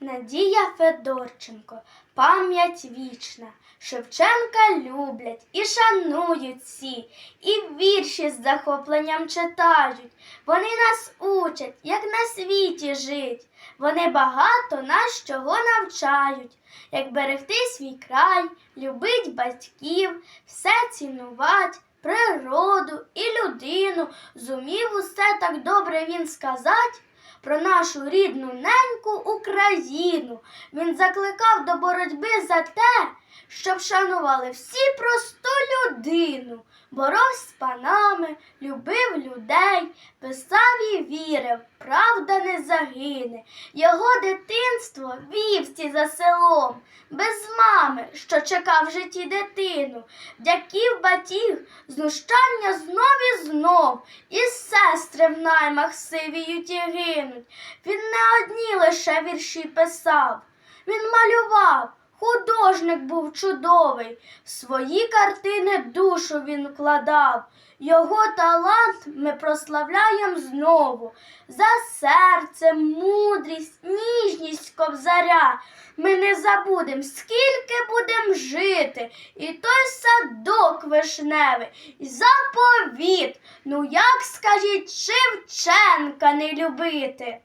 Надія Федорченко, пам'ять вічна. Шевченка люблять і шанують всі, і вірші з захопленням читають. Вони нас учать, як на світі жить. Вони багато нас чого навчають, як берегти свій край, любить батьків, все цінувати, природу і людину. Зумів усе так добре він сказати. Про нашу рідну неньку Україну він закликав до боротьби за те, щоб шанували всі просту людину, боровся з панами, любив людей, писав і вірив, правда не загине. Його дитинство вівці за селом, без мами, що чекав в житті дитину, дяків батьків, знущання знов і знов, і сестри в наймах сивіють і гинуть. Він не одні лише вірші писав, він малював. Художник був чудовий, в свої картини душу він вкладав. Його талант ми прославляємо знову за серце, мудрість, ніжність кобзаря. Ми не забудем, скільки будем жити, і той садок вишневий, і заповіт. Ну як скажіть Шевченка не любити?